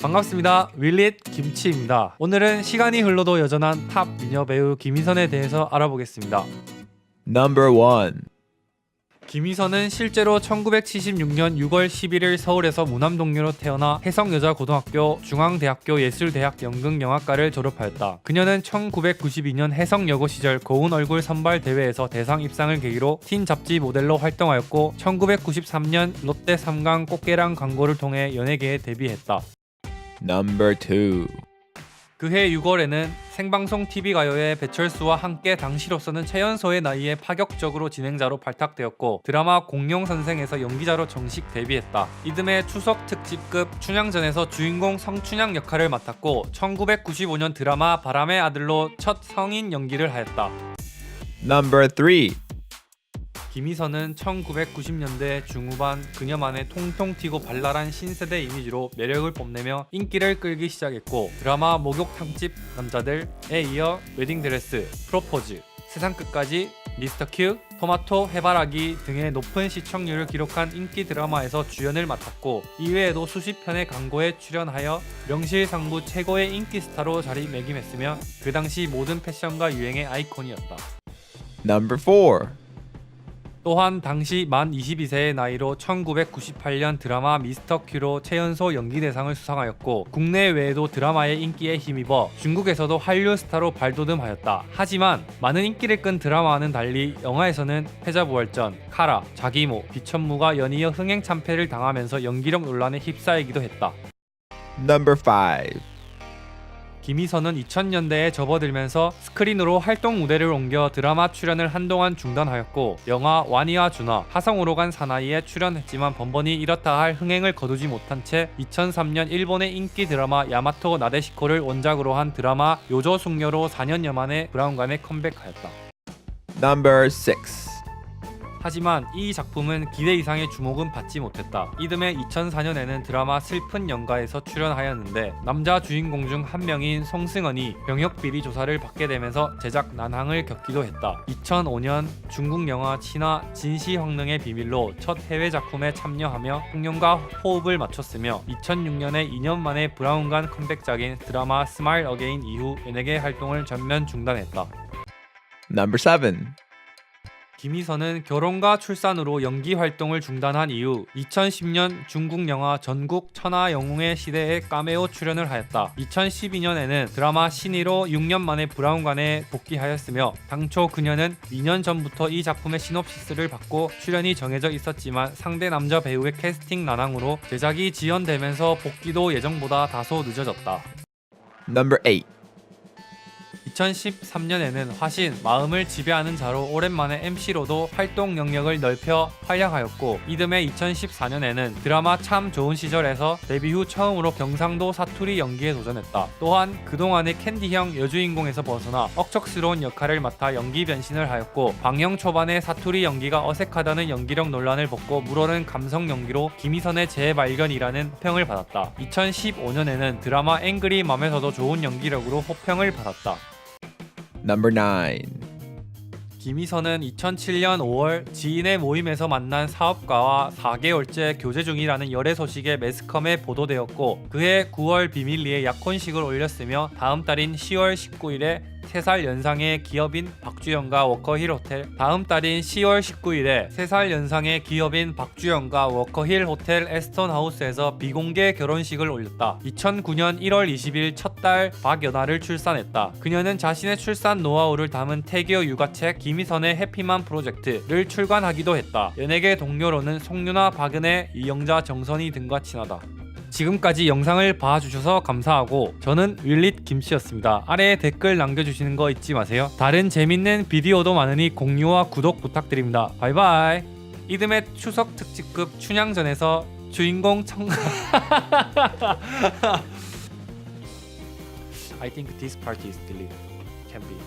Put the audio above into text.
반갑습니다. 윌릿 김치입니다. 오늘은 시간이 흘러도 여전한 탑 미녀 배우 김희선에 대해서 알아보겠습니다. Number 1. 김희선은 실제로 1976년 6월 11일 서울에서 무남동료로 태어나 해성여자고등학교, 중앙대학교 예술대학 연극영화과를 졸업하였다. 그녀는 1992년 해성여고 시절 고운 얼굴 선발 대회에서 대상 입상을 계기로 틴 잡지 모델로 활동하였고 1993년 롯데 삼강 꽃게랑 광고를 통해 연예계에 데뷔했다. Number 2. 그해 6월에는 생방송 TV가요의 배철수와 함께 당시로서는 최연소의 나이에 파격적으로 진행자로 발탁되었고 드라마 공룡 선생에서 연기자로 정식 데뷔했다. 이듬해 추석 특집급 춘향전에서 주인공 성춘향 역할을 맡았고 1995년 드라마 바람의 아들로 첫 성인 연기를 하였다. Number 3. 김희선은 1990년대 중후반 그녀만의 통통 튀고 발랄한 신세대 이미지로 매력을 뽐내며 인기를 끌기 시작했고 드라마 목욕탕집 남자들에 이어 웨딩드레스, 프로포즈, 세상 끝까지, 미스터 큐, 토마토 해바라기 등의 높은 시청률을 기록한 인기 드라마에서 주연을 맡았고 이외에도 수십 편의 광고에 출연하여 명실상부 최고의 인기 스타로 자리매김했으며 그 당시 모든 패션과 유행의 아이콘이었다. Number 4. 또한 당시 만 22세의 나이로 1998년 드라마 미스터 큐로 최연소 연기 대상을 수상하였고 국내 외에도 드라마의 인기에 힘입어 중국에서도 한류 스타로 발돋움하였다. 하지만 많은 인기를 끈 드라마와는 달리 영화에서는 패자부활전, 카라, 자기모, 비천무가 연이어 흥행 참패를 당하면서 연기력 논란에 휩싸이기도 했다. Number 5. 김희선은 2000년대에 접어들면서 스크린으로 활동 무대를 옮겨 드라마 출연을 한동안 중단하였고 영화 와니와 준하, 하성우로 간 사나이에 출연했지만 번번이 이렇다 할 흥행을 거두지 못한 채 2003년 일본의 인기 드라마 야마토 나데시코를 원작으로 한 드라마 요조 숙녀로 4년여 만에 브라운관에 컴백하였다. Number 6. 하지만 이 작품은 기대 이상의 주목은 받지 못했다. 이듬해 2004년에는 드라마 슬픈 영가에서 출연하였는데 남자 주인공 중 한 명인 송승헌이 병역 비리 조사를 받게 되면서 제작 난항을 겪기도 했다. 2005년 중국 영화 친화 진시 황릉의 비밀로 첫 해외 작품에 참여하며 흥룡과 호흡을 맞췄으며 2006년에 2년 만에 브라운관 컴백작인 드라마 스마일 어게인 이후 연예계 활동을 전면 중단했다. Number 7. 김희선은 결혼과 출산으로 연기 활동을 중단한 이후 2010년 중국 영화 전국 천하 영웅의 시대에 카메오 출연을 하였다. 2012년에는 드라마 신의로 6년 만에 브라운관에 복귀하였으며 당초 그녀는 2년 전부터 이 작품의 시놉시스를 받고 출연이 정해져 있었지만 상대 남자 배우의 캐스팅 난항으로 제작이 지연되면서 복귀도 예정보다 다소 늦어졌다. Number 8. 2013년에는 화신 마음을 지배하는 자로 오랜만에 MC로도 활동 영역을 넓혀 활약하였고 이듬해 2014년에는 드라마 참 좋은 시절에서 데뷔 후 처음으로 경상도 사투리 연기에 도전했다. 또한 그동안의 캔디형 여주인공에서 벗어나 억척스러운 역할을 맡아 연기 변신을 하였고 방영 초반에 사투리 연기가 어색하다는 연기력 논란을 벗고 물오른 감성 연기로 김희선의 재발견이라는 평을 받았다. 2015년에는 드라마 앵그리 맘에서도 좋은 연기력으로 호평을 받았다. Number 9. 김희선은 2007년 5월 지인의 모임에서 만난 사업가와 4개월째 교제 중이라는 열애 소식에 매스컴에 보도되었고 그해 9월 비밀리에 약혼식을 올렸으며 다음 달인 10월 19일에 3살 연상의 기업인 박주영과 워커힐 호텔 다음 달인 10월 19일에 3살 연상의 기업인 박주영과 워커힐 호텔 에스턴 하우스에서 비공개 결혼식을 올렸다. 2009년 1월 20일 첫 딸 박연아를 출산했다. 그녀는 자신의 출산 노하우를 담은 태교 육아책 김희선의 해피만 프로젝트를 출간하기도 했다. 연예계 동료로는 송유나 박은혜, 이영자, 정선희 등과 친하다. 지금까지 영상을 봐주셔서 감사하고 저는 윌릿 김씨였습니다. 아래에 댓글 남겨주시는 거 잊지 마세요. 다른 재밌는 비디오도 많으니 공유와 구독 부탁드립니다. 바이바이. 이듬해 추석 특집급 춘향전에서 주인공 청 I think this part is deleted. Can be.